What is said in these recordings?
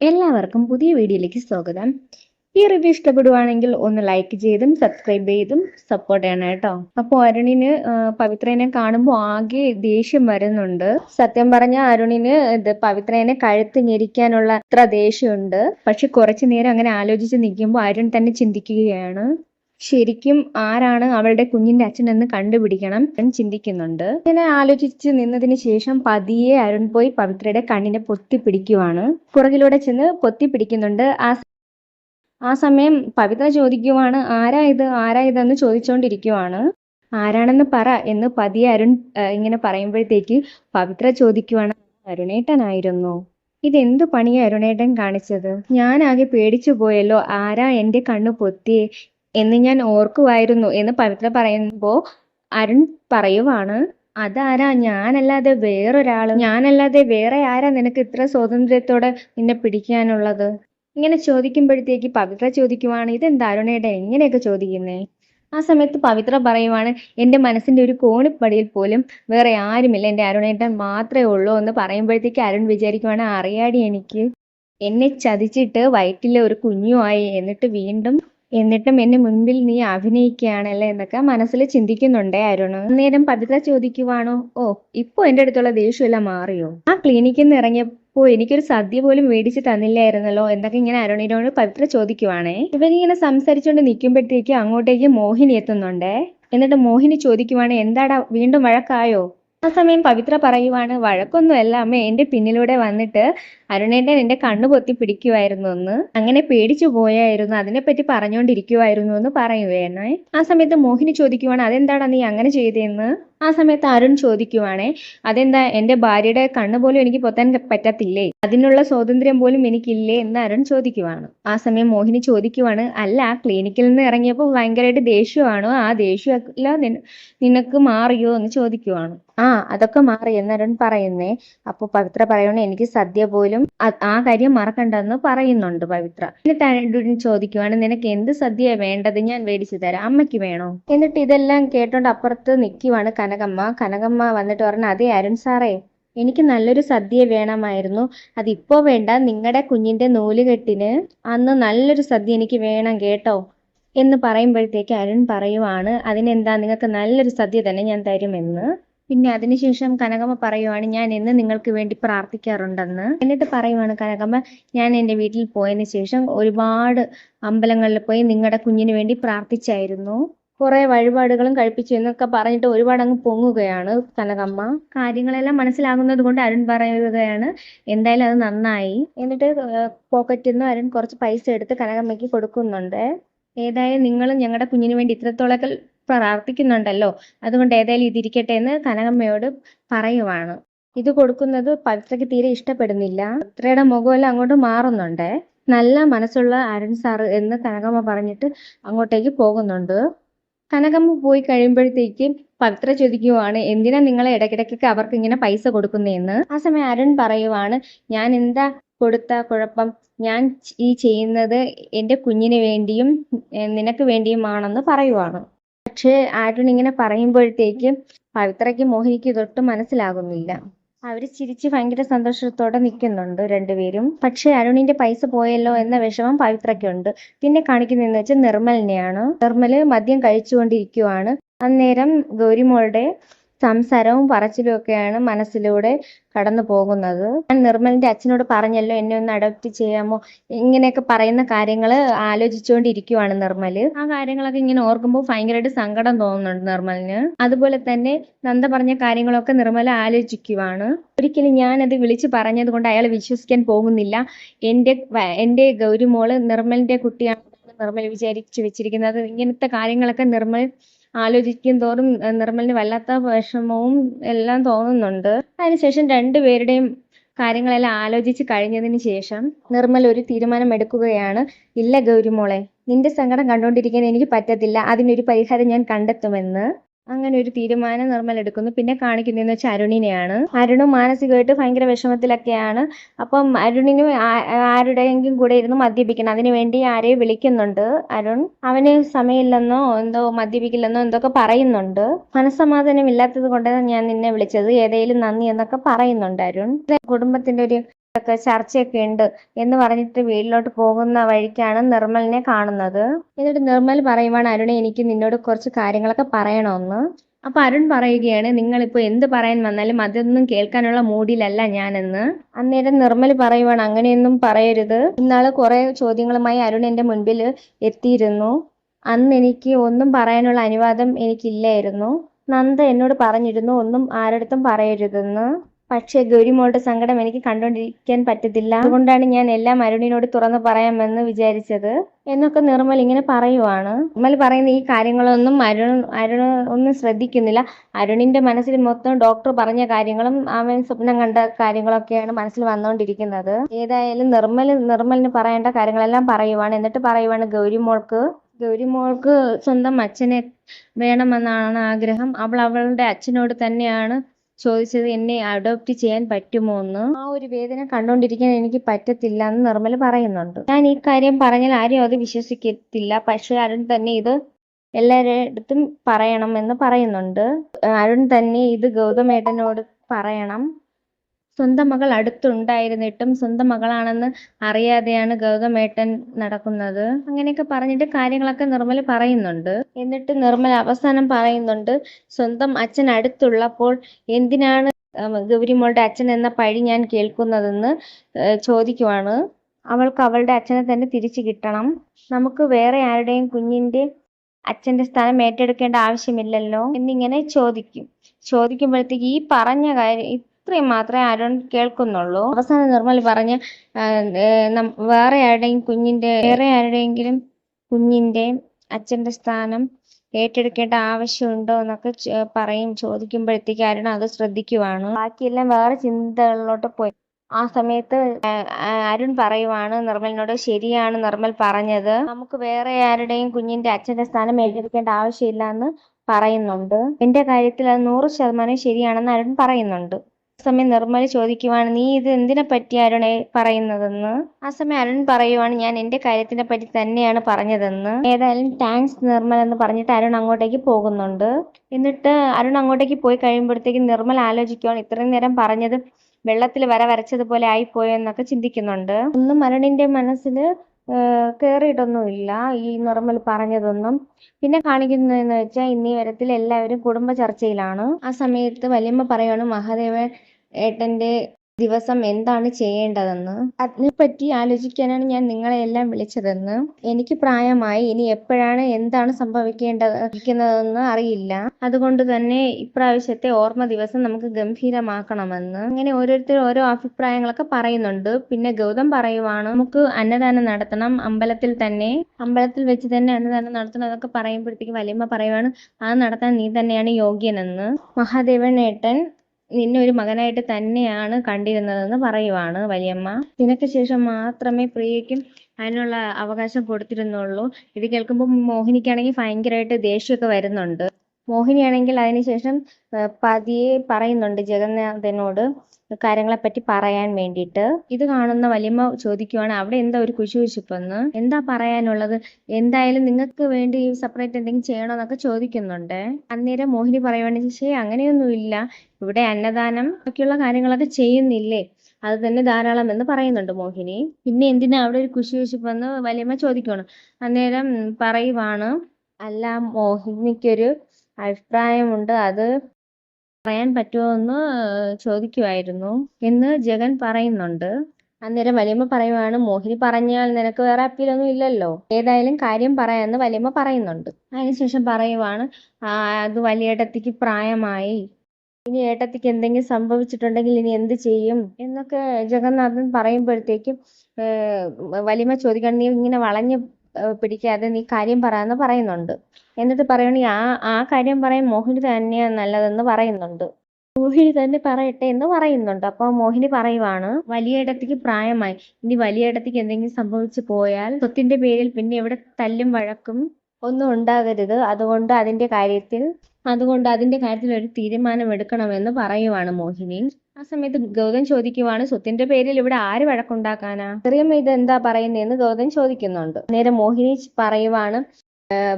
എല്ലാവർക്കും പുതിയ വീഡിയോയിലേക്ക് സ്വാഗതം. ഈ റിവ്യൂ ഇഷ്ടപ്പെടുവാണെങ്കിൽ ഒന്ന് ലൈക്ക് ചെയ്തും സബ്സ്ക്രൈബ് ചെയ്തും സപ്പോർട്ട് ചെയ്യണം കേട്ടോ. അപ്പോൾ അരുണിന് പവിത്രേനെ കാണുമ്പോൾ ആകെ ദേഷ്യം വരുന്നുണ്ട്. സത്യം പറഞ്ഞ അരുണിന് ഇത് പവിത്രേനെ കഴുത്ത് ഞെരിക്കാനുള്ള അത്ര ദേഷ്യമുണ്ട് പക്ഷെ കുറച്ചു നേരം അങ്ങനെ ആലോചിച്ച് നിൽക്കുമ്പോൾ അരുൺ തന്നെ ചിന്തിക്കുകയാണ്. ശരിക്കും ആരാണ് അവളുടെ കുഞ്ഞിന്റെ അച്ഛൻ എന്ന് കണ്ടുപിടിക്കണം എന്ന് ചിന്തിക്കുന്നുണ്ട്. ഇങ്ങനെ ആലോചിച്ച് നിന്നതിന് ശേഷം പതിയെ അരുൺ പോയി പവിത്രയുടെ കണ്ണിനെ പൊത്തി പിടിക്കുവാണ് പുറകിലൂടെ ചെന്ന് പൊത്തി പിടിക്കുന്നുണ്ട് ആ ആ സമയം പവിത്ര ചോദിക്കുവാണ് ആരാ ഇത്? ആരാ ഇതെന്ന് ചോദിച്ചുകൊണ്ടിരിക്കുവാണ് ആരാണെന്ന് പറ എന്ന് പതിയെ അരുൺ ഇങ്ങനെ പറയുമ്പോഴത്തേക്ക് പവിത്ര ചോദിക്കുവാണ് അരുണേട്ടനായിരുന്നു. ഇതെന്ത് പണിയാ അരുണേട്ടൻ കാണിച്ചത്? ഞാൻ ആകെ പേടിച്ചു പോയല്ലോ. ആരാ എന്റെ കണ്ണു പൊത്തിയേ? എന്ന് ഞാൻ ഓർക്കുമായിരുന്നു എന്ന് പവിത്ര പറയുമ്പോൾ അരുൺ പറയുവാണ് അതാരാ? ഞാനല്ലാതെ വേറൊരാൾ. ഞാനല്ലാതെ വേറെ ആരാ നിനക്ക് ഇത്ര സ്വാതന്ത്ര്യത്തോടെ നിന്നെ പിടിക്കാനുള്ളത്? ഇങ്ങനെ ചോദിക്കുമ്പോഴത്തേക്ക് പവിത്ര ചോദിക്കുവാണ് ഇതെന്താ അരുണേടെ എങ്ങനെയൊക്കെ ചോദിക്കുന്നേ? ആ സമയത്ത് പവിത്ര പറയുവാണ് എന്റെ മനസ്സിന്റെ ഒരു കോണിപ്പടിയിൽ പോലും വേറെ ആരുമില്ല. എന്റെ അരുണേട്ടൻ മാത്രമേ ഉള്ളൂ എന്ന് പറയുമ്പോഴത്തേക്ക് അരുൺ വിചാരിക്കുവാണ് അറിയാടി എനിക്ക്. എന്നെ ചതിച്ചിട്ട് വയറ്റിലെ ഒരു കുഞ്ഞുമായി എന്നിട്ട് വീണ്ടും എന്നിട്ടും എന്റെ മുൻപിൽ നീ അഭിനയിക്കുകയാണല്ലേ എന്നൊക്കെ മനസ്സിൽ ചിന്തിക്കുന്നുണ്ടേ അരുണ്. അന്നേരം പവിത്ര ചോദിക്കുവാണോ ഓ ഇപ്പൊ എന്റെ അടുത്തുള്ള ദേഷ്യമെല്ലാം മാറിയോ? ആ ക്ലിനിക്കിൽ നിന്ന് ഇറങ്ങിയപ്പോ എനിക്കൊരു സദ്യ പോലും മേടിച്ച് തന്നില്ലായിരുന്നല്ലോ എന്നൊക്കെ ഇങ്ങനെ അരുണിനോട് പവിത്ര ചോദിക്കുവാണേ. ഇവരിങ്ങനെ സംസാരിച്ചുകൊണ്ട് നിൽക്കുമ്പോഴത്തേക്ക് അങ്ങോട്ടേക്ക് മോഹിനി എത്തുന്നുണ്ടേ. എന്നിട്ട് മോഹിനി ചോദിക്കുവാണ് എന്താടാ വീണ്ടും വഴക്കായോ? ആ സമയം പവിത്ര പറയുവാണ് വഴക്കൊന്നുമല്ല അമ്മ എന്റെ പിന്നിലൂടെ വന്നിട്ട് അരുണേട്ടൻ എന്റെ കണ്ണു പൊത്തി പിടിക്കുമായിരുന്നു എന്ന് അങ്ങനെ പേടിച്ചു പോയായിരുന്നു. അതിനെപ്പറ്റി പറഞ്ഞുകൊണ്ടിരിക്കുവായിരുന്നു എന്ന് പറയുകയാണ്. ആ സമയത്ത് മോഹിനി ചോദിക്കുവാണ് അതെന്താണ് നീ അങ്ങനെ ചെയ്തതെന്ന് ആ സമയത്ത് അരുൺ ചോദിക്കുവാണേ അതെന്താ എന്റെ ഭാര്യയുടെ കണ്ണ് പോലും എനിക്ക് പൊത്താൻ പറ്റത്തില്ലേ? അതിനുള്ള സ്വാതന്ത്ര്യം പോലും എനിക്കില്ലേ? എന്ന് അരുൺ ചോദിക്കുവാണ്. ആ സമയം മോഹിനി ചോദിക്കുവാണ് അല്ല ക്ലിനിക്കിൽ നിന്ന് ഇറങ്ങിയപ്പോൾ ഭയങ്കരമായിട്ട് ദേഷ്യമാണോ? ആ ദേഷ്യമല്ല നിനക്ക് മാറിയോ? എന്ന് ചോദിക്കുവാണ്. ആ അതൊക്കെ മാറി എന്ന് അരുൺ പറയുന്നേ. അപ്പൊ പവിത്ര പറയണേ എനിക്ക് സദ്യ പോലും അ- ആ കാര്യം മറക്കണ്ടെന്ന് പറയുന്നുണ്ട് പവിത്ര. എന്നിട്ട് ചോദിക്കുവാണ് നിനക്ക് എന്ത് സദ്യ വേണ്ടത് ഞാൻ മേടിച്ചു തരാം. അമ്മയ്ക്ക് വേണോ? എന്നിട്ട് ഇതെല്ലാം കേട്ടോണ്ട് അപ്പുറത്ത് നിൽക്കുവാണ് കനകമ്മ. കനകമ്മ വന്നിട്ട് പറഞ്ഞു അതെ അരുൺ സാറേ എനിക്ക് നല്ലൊരു സദ്യ വേണമായിരുന്നു. അതിപ്പോ വേണ്ട. നിങ്ങളുടെ കുഞ്ഞിന്റെ നൂലുകെട്ടിന് അന്ന് നല്ലൊരു സദ്യ എനിക്ക് വേണം കേട്ടോ. എന്ന് പറയുമ്പോഴത്തേക്ക് അരുൺ പറയുവാണ് അതിനെന്താ നിങ്ങൾക്ക് നല്ലൊരു സദ്യ തന്നെ ഞാൻ തരുമെന്ന്. പിന്നെ അതിനുശേഷം കനകമ്മ പറയുവാണ് ഞാൻ എന്ന് നിങ്ങൾക്ക് വേണ്ടി പ്രാർത്ഥിക്കാറുണ്ടെന്ന്. എന്നിട്ട് പറയുവാണ് കനകമ്മ ഞാൻ എന്റെ വീട്ടിൽ പോയതിന് ശേഷം ഒരുപാട് അമ്പലങ്ങളിൽ പോയി നിങ്ങളുടെ കുഞ്ഞിന് വേണ്ടി പ്രാർത്ഥിച്ചായിരുന്നു. കുറെ വഴിപാടുകളും കഴിപ്പിച്ചു എന്നൊക്കെ പറഞ്ഞിട്ട് ഒരുപാട് അങ്ങ് പൊങ്ങുകയാണ് കനകമ്മ. കാര്യങ്ങളെല്ലാം മനസ്സിലാകുന്നത് കൊണ്ട് അരുൺ പറയുകയാണ് എന്തായാലും അത് നന്നായി. എന്നിട്ട് പോക്കറ്റിൽ നിന്ന് അരുൺ കുറച്ച് പൈസ എടുത്ത് കനകമ്മയ്ക്ക് കൊടുക്കുന്നുണ്ട്. ഏതായാലും നിങ്ങളും ഞങ്ങളുടെ കുഞ്ഞിന് വേണ്ടി ഇത്രത്തോളൊക്കെ പ്രാർത്ഥിക്കുന്നുണ്ടല്ലോ. അതുകൊണ്ട് ഏതായാലും ഇതിരിക്കട്ടെ എന്ന് കനകമ്മയോട് പറയുവാണ്. ഇത് കൊടുക്കുന്നത് പവിത്രയ്ക്ക് തീരെ ഇഷ്ടപ്പെടുന്നില്ല. പവിത്രയുടെ മുഖമെല്ലാം അങ്ങോട്ട് മാറുന്നുണ്ട്. നല്ല മനസ്സുള്ള അരുൺ സാറ് എന്ന് കനകമ്മ പറഞ്ഞിട്ട് അങ്ങോട്ടേക്ക് പോകുന്നുണ്ട്. കനകമ്മ പോയി കഴിയുമ്പോഴത്തേക്കും പവിത്ര ചോദിക്കുവാണ് എന്തിനാ നിങ്ങളെ ഇടയ്ക്കിടയ്ക്കൊക്കെ അവർക്ക് ഇങ്ങനെ പൈസ കൊടുക്കുന്നതെന്ന് ആ സമയം അരുൺ പറയുവാണ് ഞാൻ എന്താ കൊടുത്ത കുഴപ്പം? ഞാൻ ഈ ചെയ്യുന്നത് എന്റെ കുഞ്ഞിന് വേണ്ടിയും നിനക്ക് വേണ്ടിയുമാണെന്ന് പറയുവാണ്. പക്ഷേ അരുൺ ഇങ്ങനെ പറയുമ്പോഴത്തേക്ക് പവിത്രയ്ക്ക് മോഹിനിക്ക് ഇതൊട്ടും മനസ്സിലാകുന്നില്ല. അവർ ചിരിച്ച് ഭയങ്കര സന്തോഷത്തോടെ നിൽക്കുന്നുണ്ട് രണ്ടുപേരും. പക്ഷെ അരുണിന്റെ പൈസ പോയല്ലോ എന്ന വിഷമം പവിത്രയ്ക്കുണ്ട്. പിന്നെ കാണിക്കുന്നതെന്ന് വെച്ചാൽ നിർമ്മലിനെയാണ്. നിർമ്മൽ മദ്യം കഴിച്ചുകൊണ്ടിരിക്കുവാണ്. അന്നേരം ഗൗരിമോളുടെ സംസാരവും പറച്ചിലും ഒക്കെയാണ് മനസ്സിലൂടെ കടന്നു പോകുന്നത്. ഞാൻ നിർമ്മലിന്റെ അച്ഛനോട് പറഞ്ഞല്ലോ എന്നെ ഒന്ന് അഡോപ്റ്റ് ചെയ്യാമോ? ഇങ്ങനെയൊക്കെ പറയുന്ന കാര്യങ്ങൾ ആലോചിച്ചുകൊണ്ടിരിക്കുവാണ് നിർമ്മൽ. ആ കാര്യങ്ങളൊക്കെ ഇങ്ങനെ ഓർക്കുമ്പോൾ ഭയങ്കരമായിട്ട് സങ്കടം തോന്നുന്നുണ്ട് നിർമ്മലിന്. അതുപോലെ തന്നെ നന്ദ പറഞ്ഞ കാര്യങ്ങളൊക്കെ നിർമ്മല ആലോചിക്കുവാണ്. ഒരിക്കലും ഞാനത് വിളിച്ചു പറഞ്ഞത് കൊണ്ട് അയാൾ വിശ്വസിക്കാൻ പോകുന്നില്ല. എന്റെ എന്റെ ഗൗരിമോൾ നിർമ്മലിന്റെ കുട്ടിയാണ് നിർമ്മൽ വിചാരിച്ചു വെച്ചിരിക്കുന്നത്. ഇങ്ങനത്തെ കാര്യങ്ങളൊക്കെ നിർമ്മൽ ആലോചിക്കും തോറും നിർമ്മലിന് വല്ലാത്ത വിഷമവും എല്ലാം തോന്നുന്നുണ്ട്. അതിനുശേഷം രണ്ടുപേരുടെയും കാര്യങ്ങളെല്ലാം ആലോചിച്ച് കഴിഞ്ഞതിന് ശേഷം നിർമ്മൽ ഒരു തീരുമാനം എടുക്കുകയാണ്. ഇല്ല ഗൗരിമോളെ നിന്റെ സങ്കടം കണ്ടുകൊണ്ടിരിക്കാൻ എനിക്ക് പറ്റത്തില്ല. അതിനൊരു പരിഹാരം ഞാൻ കണ്ടെത്തുമെന്ന്. അങ്ങനെ ഒരു തീരുമാനം നിർമ്മൽ എടുക്കുന്നു. പിന്നെ കാണിക്കുന്നതെന്ന് വെച്ചാൽ അരുണിനെയാണ്. അരുണും മാനസികമായിട്ട് ഭയങ്കര വിഷമത്തിലൊക്കെയാണ്. അപ്പം അരുണിന് ആരുടെയെങ്കിലും കൂടെ ഇരുന്ന് മദ്യപിക്കണം. അതിനു വേണ്ടി ആരെയും വിളിക്കുന്നുണ്ട് അരുൺ? അവന് സമയമില്ലെന്നോ എന്തോ മദ്യപിക്കില്ലെന്നോ എന്തൊക്കെ പറയുന്നുണ്ട്. മനസ്സമാധാനം ഇല്ലാത്തത് കൊണ്ടാണ് ഞാൻ നിന്നെ വിളിച്ചത്. ഏതെങ്കിലും നന്ദി എന്നൊക്കെ പറയുന്നുണ്ട് അരുൺ. കുടുംബത്തിന്റെ ഒരു ഒക്കെ ചർച്ചയൊക്കെ ഉണ്ട് എന്ന് പറഞ്ഞിട്ട് വീട്ടിലോട്ട് പോകുന്ന വഴിക്കാണ് നിർമ്മലിനെ കാണുന്നത്. എന്നിട്ട് നിർമ്മൽ പറയുവാണ് അരുണെ എനിക്ക് നിന്നോട് കുറച്ച് കാര്യങ്ങളൊക്കെ പറയണമെന്ന് അപ്പൊ അരുൺ പറയുകയാണ് നിങ്ങളിപ്പോ എന്ത് പറയാൻ വന്നാലും അതൊന്നും കേൾക്കാനുള്ള മൂഡിലല്ല ഞാനെന്ന്. അന്നേരം നിർമ്മൽ പറയുവാണ് അങ്ങനെയൊന്നും പറയരുത്. ഇന്നാൾ കുറെ ചോദ്യങ്ങളുമായി അരുൺ എന്റെ മുൻപിൽ എത്തിയിരുന്നു. അന്ന് എനിക്ക് ഒന്നും പറയാനുള്ള അനുവാദം എനിക്കില്ലായിരുന്നു. നന്ദ എന്നോട് പറഞ്ഞിരുന്നു ഒന്നും ആരടുത്തും പറയരുതെന്ന്. പക്ഷേ ഗൗരിമോളുടെ സങ്കടം എനിക്ക് കണ്ടുകൊണ്ടിരിക്കാൻ പറ്റത്തില്ല. അതുകൊണ്ടാണ് ഞാൻ എല്ലാം അരുണിനോട് തുറന്നു പറയാമെന്ന് വിചാരിച്ചത്. എന്നൊക്കെ നിർമ്മൽ ഇങ്ങനെ പറയുവാണ്. നിർമ്മൽ പറയുന്ന ഈ കാര്യങ്ങളൊന്നും അരുൺ അരുൺ ഒന്നും ശ്രദ്ധിക്കുന്നില്ല. അരുണിന്റെ മനസ്സിൽ മൊത്തം ഡോക്ടർ പറഞ്ഞ കാര്യങ്ങളും അവൻ സ്വപ്നം കണ്ട കാര്യങ്ങളൊക്കെയാണ് മനസ്സിൽ വന്നുകൊണ്ടിരിക്കുന്നത് ഏതായാലും നിർമ്മൽ നിർമ്മലിന് പറയേണ്ട കാര്യങ്ങളെല്ലാം പറയുവാണ്. എന്നിട്ട് പറയുവാണ് ഗൗരിമോൾക്ക് ഗൗരിമോൾക്ക് സ്വന്തം അച്ഛനെ വേണമെന്നാണ് ആഗ്രഹം. അവൾ അവളുടെ അച്ഛനോട് തന്നെയാണ് ചോദിച്ചത് എന്നെ അഡോപ്റ്റ് ചെയ്യാൻ പറ്റുമോ എന്ന്. ആ ഒരു വേദന കണ്ടോണ്ടിരിക്കാൻ എനിക്ക് പറ്റത്തില്ല എന്ന് നിർമ്മല പറയുന്നുണ്ട്. ഞാൻ ഈ കാര്യം പറഞ്ഞാൽ ആരും അത് വിശ്വസിക്കത്തില്ല. പക്ഷെ അരുൺ തന്നെ ഇത് എല്ലാവരുടെ പറയണം എന്ന് പറയുന്നുണ്ട്. അരുൺ തന്നെ ഇത് ഗൗതമേട്ടനോട് പറയണം. സ്വന്തം മകൾ അടുത്തുണ്ടായിരുന്നിട്ടും സ്വന്തം മകളാണെന്ന് അറിയാതെയാണ് ഗൗതമേട്ടൻ നടക്കുന്നത്. അങ്ങനെയൊക്കെ പറഞ്ഞിട്ട് കാര്യങ്ങളൊക്കെ നിർമ്മൽ പറയുന്നുണ്ട്. എന്നിട്ട് നിർമ്മൽ അവസാനം പറയുന്നുണ്ട് സ്വന്തം അച്ഛൻ അടുത്തുള്ളപ്പോൾ എന്തിനാണ് ഗൗരിമോളുടെ അച്ഛൻ എന്ന പഴി ഞാൻ കേൾക്കുന്നതെന്ന് ചോദിക്കുവാണ്. അവൾക്ക് അവളുടെ അച്ഛനെ തന്നെ തിരിച്ചു കിട്ടണം. നമുക്ക് വേറെ ആരുടെയും കുഞ്ഞിന്റെ അച്ഛന്റെ സ്ഥാനം ഏറ്റെടുക്കേണ്ട ആവശ്യമില്ലല്ലോ എന്നിങ്ങനെ ചോദിക്കും. ചോദിക്കുമ്പോഴത്തേക്ക് ഈ പറഞ്ഞ കാര്യം ഇത്രയും മാത്രമേ അരുൺ കേൾക്കുന്നുള്ളൂ. അവസാനം നിർമ്മൽ പറഞ്ഞ വേറെ ആരുടെയും കുഞ്ഞിന്റെ വേറെ ആരുടെയെങ്കിലും കുഞ്ഞിന്റെ അച്ഛന്റെ സ്ഥാനം ഏറ്റെടുക്കേണ്ട ആവശ്യമുണ്ടോ എന്നൊക്കെ പറയും ചോദിക്കുമ്പോഴത്തേക്ക് അരുൺ അത് ശ്രദ്ധിക്കുവാണ്. ബാക്കിയെല്ലാം വേറെ ചിന്തകളിലോട്ട് പോയി. ആ സമയത്ത് അരുൺ പറയുവാണ് നിർമ്മലിനോട് ശരിയാണ് നിർമ്മൽ പറഞ്ഞത്. നമുക്ക് വേറെ ആരുടെയും കുഞ്ഞിന്റെ അച്ഛന്റെ സ്ഥാനം ഏറ്റെടുക്കേണ്ട ആവശ്യമില്ല എന്ന് പറയുന്നുണ്ട്. എന്റെ കാര്യത്തിൽ അത് നൂറ് ശതമാനം ശരിയാണെന്ന് അരുൺ പറയുന്നുണ്ട്. സമയം നിർമ്മല ചോദിക്കുവാണ് നീ ഇത് എന്തിനെ പറ്റി അരുണെ പറയുന്നതെന്ന്? ആ സമയം അരുൺ പറയുവാണ് ഞാൻ എന്റെ കാര്യത്തിനെ പറ്റി തന്നെയാണ് പറഞ്ഞതെന്ന്. ഏതായാലും താങ്ക്സ് നിർമ്മൽ എന്ന് പറഞ്ഞിട്ട് അരുൺ അങ്ങോട്ടേക്ക് പോകുന്നുണ്ട്. എന്നിട്ട് അരുൺ അങ്ങോട്ടേക്ക് പോയി കഴിയുമ്പോഴത്തേക്ക് നിർമ്മൽ ആലോചിക്കുവാണ് ഇത്രയും നേരം പറഞ്ഞത് വെള്ളത്തിൽ വര വരച്ചതുപോലെ ആയിപ്പോയോ? എന്നൊക്കെ ചിന്തിക്കുന്നുണ്ട്. ഒന്നും അരുണിന്റെ മനസ്സിൽ കേറിയിട്ടൊന്നുമില്ല. ഈ നിർമ്മൽ പറഞ്ഞതൊന്നും. പിന്നെ കാണിക്കുന്നതെന്ന് വെച്ചാൽ ഇന്നീ വരത്തിൽ എല്ലാവരും കുടുംബ ചർച്ചയിലാണ്. ആ സമയത്ത് വല്യമ്മ പറയാണ് മഹാദേവൻ ഏട്ടന്റെ ദിവസം എന്താണ് ചെയ്യേണ്ടതെന്ന്? അതിനെപ്പറ്റി ആലോചിക്കാനാണ് ഞാൻ നിങ്ങളെ എല്ലാം വിളിച്ചതെന്ന്. എനിക്ക് പ്രായമായി. ഇനി എപ്പോഴാണ് എന്താണ് സംഭവിക്കേണ്ടതെന്ന് അറിയില്ല. അതുകൊണ്ട് തന്നെ ഇപ്രാവശ്യത്തെ ഓർമ്മ ദിവസം നമുക്ക് ഗംഭീരമാക്കണമെന്ന്. അങ്ങനെ ഓരോരുത്തർ ഓരോ അഭിപ്രായങ്ങളൊക്കെ പറയുന്നുണ്ട്. പിന്നെ ഗൗതം പറയുവാണ് നമുക്ക് അന്നദാനം നടത്തണം. അമ്പലത്തിൽ തന്നെ അമ്പലത്തിൽ വെച്ച് തന്നെ അന്നദാനം നടത്തണം അതൊക്കെ പറയുമ്പോഴത്തേക്ക് വലിയമ്മ പറയുവാണ് അത് നടത്താൻ നീ തന്നെയാണ് യോഗ്യനെന്ന്. മഹാദേവൻ ഏട്ടൻ നിന്നെ ഒരു മകനായിട്ട് തന്നെയാണ് കണ്ടിരുന്നതെന്ന് പറയുവാണ് വലിയമ്മ. നിനക്ക് ശേഷം മാത്രമേ പ്രിയയ്ക്കും അതിനുള്ള അവകാശം കൊടുത്തിരുന്നുള്ളൂ. ഇത് കേൾക്കുമ്പോൾ മോഹിനിക്കാണെങ്കിൽ ഭയങ്കരമായിട്ട് ദേഷ്യമൊക്കെ വരുന്നുണ്ട്. മോഹിനിയാണെങ്കിൽ അതിനുശേഷം ശേഷം പതിയെ പറയുന്നുണ്ട് ജഗന്നാഥനോട് കാര്യങ്ങളെപ്പറ്റി പറയാൻ വേണ്ടിയിട്ട്. ഇത് കാണുന്ന വലിയമ്മ ചോദിക്കുവാണ് അവിടെ എന്താ ഒരു കുശുകുശുപ്പെന്ന്? എന്താ പറയാനുള്ളത്? എന്തായാലും നിങ്ങൾക്ക് വേണ്ടി ഈ സെപ്പറേറ്റ് എന്തെങ്കിലും ചെയ്യണമെന്നൊക്കെ ചോദിക്കുന്നുണ്ട്. അന്നേരം മോഹിനി പറയുവാണെങ്കിൽ ശരി അങ്ങനെയൊന്നുമില്ല. ഇവിടെ അന്നദാനം ഒക്കെയുള്ള കാര്യങ്ങളൊക്കെ ചെയ്യുന്നില്ലേ? അത് തന്നെ ധാരാളം എന്ന് പറയുന്നുണ്ട് മോഹിനി. പിന്നെ എന്തിനാ അവിടെ ഒരു കുശുകുശുപ്പെന്ന് വലിയമ്മ ചോദിക്കുവാണ്. അന്നേരം പറയുവാണ് അല്ല മോഹിനിക്കൊരു അഭിപ്രായമുണ്ട്. അത് പറയാൻ പറ്റുമോ എന്ന് ചോദിക്കുമായിരുന്നു എന്ന് ജഗൻ പറയുന്നുണ്ട്. അന്നേരം വലിയമ്മ പറയുവാണ് മോഹിനി പറഞ്ഞാൽ നിനക്ക് വേറെ അപ്പീലൊന്നും ഇല്ലല്ലോ. ഏതായാലും കാര്യം പറയാമെന്ന് വലിയമ്മ പറയുന്നുണ്ട്. അതിനുശേഷം പറയുവാണ് അത് വലിയ വലിയേട്ടത്തിക്ക് പ്രായമായി. ഇനി ഏട്ടത്തിക്ക് എന്തെങ്കിലും സംഭവിച്ചിട്ടുണ്ടെങ്കിൽ ഇനി എന്ത് ചെയ്യും? എന്നൊക്കെ ജഗന്നാഥൻ പറയുമ്പോഴത്തേക്കും വലിയമ്മ ചോദിക്കണം നീ ഇങ്ങനെ വളഞ്ഞ് പിടിക്കാതെ നീ കാര്യം പറയാന്ന് പറയുന്നുണ്ട്. എന്നിട്ട് പറയണി ആ ആ കാര്യം പറയാൻ മോഹിനി തന്നെയാ നല്ലതെന്ന് പറയുന്നുണ്ട്. മോഹിനി തന്നെ പറയട്ടെ എന്ന് പറയുന്നുണ്ട്. അപ്പൊ മോഹിനി പറയുവാണ് വലിയ ഇടത്തേക്ക് പ്രായമായി. ഇനി വലിയ ഇടത്തേക്ക് എന്തെങ്കിലും സംഭവിച്ചു പോയാൽ സ്വത്തിന്റെ പേരിൽ പിന്നെ ഇവിടെ തല്ലും വഴക്കും ഒന്നും ഉണ്ടാകരുത്. അതുകൊണ്ട് അതിന്റെ കാര്യത്തിൽ അതുകൊണ്ട് അതിന്റെ കാര്യത്തിൽ ഒരു തീരുമാനം എടുക്കണമെന്ന് പറയുവാണ് മോഹിനി. ആ സമയത്ത് ഗൗതം ചോദിക്കുവാണ് സ്വത്തിന്റെ പേരിൽ ഇവിടെ ആര് വഴക്കുണ്ടാക്കാനാ? ചെറിയമ്മ ഇത് എന്താ പറയുന്നതെന്ന് ഗൗതം ചോദിക്കുന്നുണ്ട്. നേരെ മോഹിനി പറയുവാണ്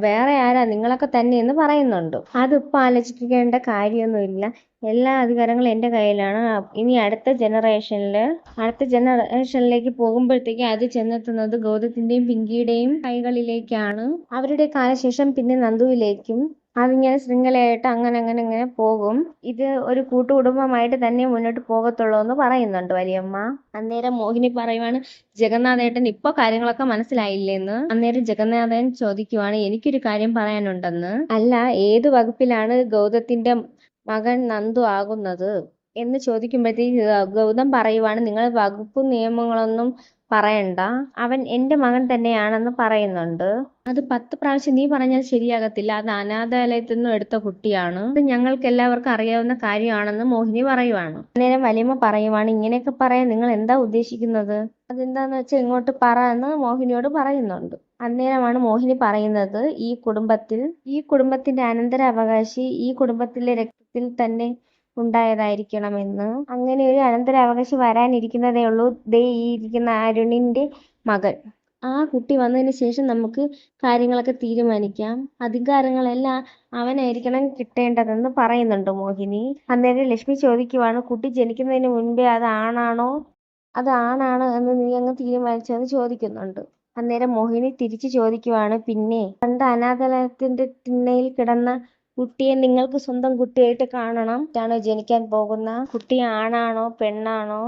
വേറെ ആരാ നിങ്ങളൊക്കെ തന്നെ എന്ന് പറയുന്നുണ്ട് അതിപ്പോൾ ആലോചിക്കേണ്ട കാര്യമൊന്നുമില്ല. എല്ലാ അധികാരങ്ങളും എന്റെ കയ്യിലാണ്. ഇനി അടുത്ത ജനറേഷനിൽ അടുത്ത ജനറേഷനിലേക്ക് പോകുമ്പോഴത്തേക്ക് അത് ചെന്നെത്തുന്നത് ഗൗതത്തിന്റെയും പിങ്കിയുടെയും കൈകളിലേക്കാണ്. അവരുടെ കാലശേഷം പിന്നെ നന്ദുവിലേക്കും അതിങ്ങനെ ശൃംഖലയായിട്ട് അങ്ങനെ അങ്ങനെ ഇങ്ങനെ പോകും. ഇത് ഒരു കൂട്ടുകുടുംബമായിട്ട് തന്നെ മുന്നോട്ട് പോകത്തുള്ളൂ എന്ന് പറയുന്നുണ്ട് വലിയമ്മ. അന്നേരം മോഹിനി പറയുവാണ് ജഗന്നാഥേട്ടൻ ഇപ്പൊ കാര്യങ്ങളൊക്കെ മനസ്സിലായില്ലേന്ന്? അന്നേരം ജഗന്നാഥൻ ചോദിക്കുവാണ് എനിക്കൊരു കാര്യം പറയാനുണ്ടെന്ന്? അല്ല ഏത് വകുപ്പിലാണ് ഗൗതത്തിന്റെ മകൻ നന്ദു ആകുന്നത്? എന്ന് ചോദിക്കുമ്പോഴത്തേക്ക് ഗൗതം പറയുവാണ് നിങ്ങൾ വകുപ്പ് നിയമങ്ങളൊന്നും പറയണ്ട. അവൻ എന്റെ മകൻ തന്നെയാണെന്ന് പറയുന്നുണ്ട്. അത് പത്ത് പ്രാവശ്യം നീ പറഞ്ഞാൽ ശരിയാകത്തില്ല. അത് അനാഥാലയത്തിൽ നിന്നും എടുത്ത കുട്ടിയാണ്. അത് ഞങ്ങൾക്ക് എല്ലാവർക്കും അറിയാവുന്ന കാര്യമാണെന്ന് മോഹിനി പറയുവാണ്. അന്നേരം വലിയമ്മ പറയുവാണ് ഇങ്ങനെയൊക്കെ പറയാൻ നിങ്ങൾ എന്താ ഉദ്ദേശിക്കുന്നത്? അതെന്താന്ന് വെച്ചാൽ ഇങ്ങോട്ട് പറ എന്ന് മോഹിനിയോട് പറയുന്നുണ്ട്. അന്നേരമാണ് മോഹിനി പറയുന്നത് ഈ കുടുംബത്തിൽ ഈ കുടുംബത്തിന്റെ അനന്തരാവകാശി ഈ കുടുംബത്തിലെ രക്തത്തിൽ തന്നെ ഉണ്ടായതായിരിക്കണമെന്ന്. അങ്ങനെ ഒരു അനന്തരാവകാശി വരാനിരിക്കുന്നതേ ഉള്ളൂ. ദേ ഈ ഇരിക്കുന്ന അരുണിന്റെ മകൾ. ആ കുട്ടി വന്നതിന് ശേഷം നമുക്ക് കാര്യങ്ങളൊക്കെ തീരുമാനിക്കാം. അധികാരങ്ങളെല്ലാം അവനായിരിക്കണം കിട്ടേണ്ടതെന്ന് പറയുന്നുണ്ട് മോഹിനി. അന്നേരം ലക്ഷ്മി ചോദിക്കുവാണ് കുട്ടി ജനിക്കുന്നതിന് മുൻപേ അത് ആണാണോ? അത് ആണാണ് എന്ന് നീ അങ്ങ് തീരുമാനിച്ചതെന്ന് ചോദിക്കുന്നുണ്ട്. അന്നേരം മോഹിനി തിരിച്ചു ചോദിക്കുവാണ് പിന്നെ പണ്ട് അനാഥലയത്തിന്റെ തിണ്ണയിൽ കിടന്ന കുട്ടിയെ നിങ്ങൾക്ക് സ്വന്തം കുട്ടിയായിട്ട് കാണണം. ാണോ ജനിക്കാൻ പോകുന്ന? കുട്ടി ആണാണോ പെണ്ണാണോ?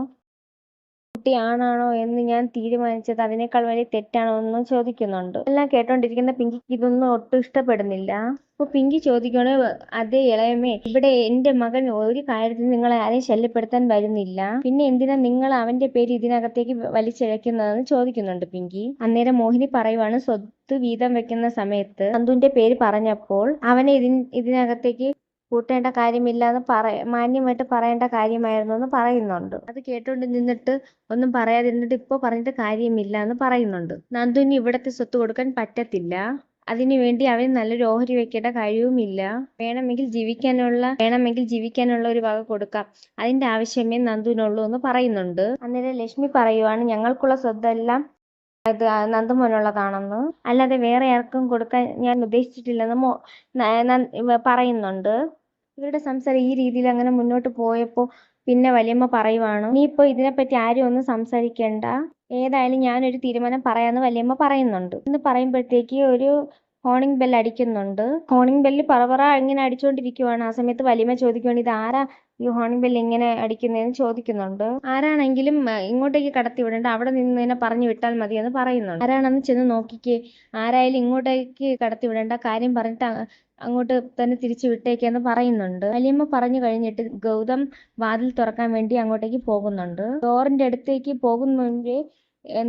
കുട്ടി ആണാണോ എന്ന് ഞാൻ തീരുമാനിച്ചത് അതിനേക്കാൾ വലിയ തെറ്റാണോ എന്ന് ചോദിക്കുന്നുണ്ട്. എല്ലാം കേട്ടോണ്ടിരിക്കുന്ന പിങ്കിക്ക് ഇതൊന്നും ഒട്ടും ഇഷ്ടപ്പെടുന്നില്ല. അപ്പൊ പിങ്കി ചോദിക്കണേ അതേ ഇളയമേ ഇവിടെ എന്റെ മകൻ ഒരു കാര്യത്തിൽ നിങ്ങളെ ആരെയും ശല്യപ്പെടുത്താൻ വരുന്നില്ല. പിന്നെ എന്തിനാ നിങ്ങൾ അവന്റെ പേര് ഇതിനകത്തേക്ക് വലിച്ചിഴക്കുന്നതെന്ന് ചോദിക്കുന്നുണ്ട് പിങ്കി. അന്നേരം മോഹിനി പറയുവാണ് സ്വത്ത് വീതം വെക്കുന്ന സമയത്ത് നന്ദുവിന്റെ പേര് പറഞ്ഞപ്പോൾ അവനെ ഇതിൻ ഇതിനകത്തേക്ക് കൂട്ടേണ്ട കാര്യമില്ല എന്ന് പറ മാന്യമായിട്ട് പറയേണ്ട കാര്യമായിരുന്നു എന്ന് പറയുന്നുണ്ട്. അത് കേട്ടുകൊണ്ട് നിന്നിട്ട് ഒന്നും പറയാതിരുന്നിട്ട് ഇപ്പൊ പറഞ്ഞിട്ട് കാര്യമില്ല എന്ന് പറയുന്നുണ്ട്. നന്ദുവിന് ഇവിടത്തെ സ്വത്ത് കൊടുക്കാൻ പറ്റത്തില്ല. അതിനു വേണ്ടി അവന് നല്ലൊരു ഓഹരി വെക്കേണ്ട കഴിവുമില്ല. വേണമെങ്കിൽ ജീവിക്കാനുള്ള വേണമെങ്കിൽ ജീവിക്കാനുള്ള ഒരു വക കൊടുക്കാം. അതിന്റെ ആവശ്യമേ നന്ദുവിനുള്ളൂ എന്ന് പറയുന്നുണ്ട്. അന്നേരം ലക്ഷ്മി പറയുവാണ് ഞങ്ങൾക്കുള്ള സ്വത്തെല്ലാം അത് നന്ദുമോനുള്ളതാണെന്ന്. അല്ലാതെ വേറെ ആർക്കും കൊടുക്കാൻ ഞാൻ ഉദ്ദേശിച്ചിട്ടില്ലെന്ന് മോ പറയുന്നുണ്ട്. ഇവരുടെ സംസാരം ഈ രീതിയിൽ അങ്ങനെ മുന്നോട്ട് പോയപ്പോൾ പിന്നെ വലിയമ്മ പറയുവാണ് നീ ഇപ്പോൾ ഇതിനെപ്പറ്റി ആരും ഒന്നും സംസാരിക്കേണ്ട. ഏതായാലും ഞാനൊരു തീരുമാനം പറയാമെന്ന് വലിയമ്മ പറയുന്നുണ്ട്. എന്ന് പറയുമ്പോഴത്തേക്ക് ഒരു ഹോണിംഗ് ബെൽ അടിക്കുന്നുണ്ട്. ഹോണിംഗ് ബെല്ല് പറപറ ഇങ്ങനെ അടിച്ചുകൊണ്ടിരിക്കുവാണ് ആ സമയത്ത് വലിയമ്മ ചോദിക്കുവാണ് ഇത് ആരാ ഈ ഹോണിംഗ് ബെല്ല് ഇങ്ങനെ അടിക്കുന്നതെന്ന് ചോദിക്കുന്നുണ്ട്? ആരാണെങ്കിലും ഇങ്ങോട്ടേക്ക് കടത്തി വിടേണ്ട. അവിടെ നിന്ന് തന്നെ പറഞ്ഞു വിട്ടാൽ മതി എന്ന് പറയുന്നുണ്ട്. ആരാണെന്ന് ചെന്ന് നോക്കിക്കേ. ആരായാലും ഇങ്ങോട്ടേക്ക് കടത്തി വിടേണ്ട. കാര്യം പറഞ്ഞിട്ട് അങ്ങോട്ട് തന്നെ തിരിച്ചു വിട്ടേക്കെന്ന് പറയുന്നുണ്ട്. വലിയമ്മ പറഞ്ഞു കഴിഞ്ഞിട്ട് ഗൗതം വാതിൽ തുറക്കാൻ വേണ്ടി അങ്ങോട്ടേക്ക് പോകുന്നുണ്ട്. ഡോറിന്റെ അടുത്തേക്ക് പോകുന്ന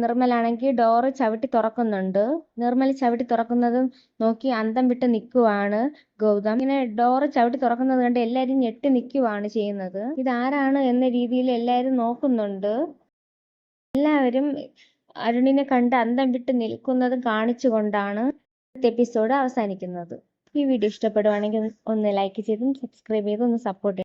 നിർമ്മലാണെങ്കിൽ ഡോറ് ചവിട്ടി തുറക്കുന്നുണ്ട്. നിർമ്മൽ ചവിട്ടി തുറക്കുന്നതും നോക്കി അന്തം വിട്ട് നിൽക്കുവാണ് ഗൗതം. ഇങ്ങനെ ഡോറ് ചവിട്ടി തുറക്കുന്നത് കണ്ട് എല്ലാവരും ഞെട്ടി നിൽക്കുവാണ് ചെയ്യുന്നത്. ഇതാരാണ് എന്ന രീതിയിൽ എല്ലാവരും നോക്കുന്നുണ്ട്. എല്ലാവരും അരുണിനെ കണ്ട് അന്തം വിട്ട് നിൽക്കുന്നത് കാണിച്ചുകൊണ്ടാണ് എപ്പിസോഡ് അവസാനിക്കുന്നത്. ഈ വീഡിയോ ഇഷ്ടപ്പെടുവാണെങ്കിൽ ഒന്ന് ലൈക്ക് ചെയ്തും സബ്സ്ക്രൈബ് ചെയ്തും ഒന്ന് സപ്പോർട്ട്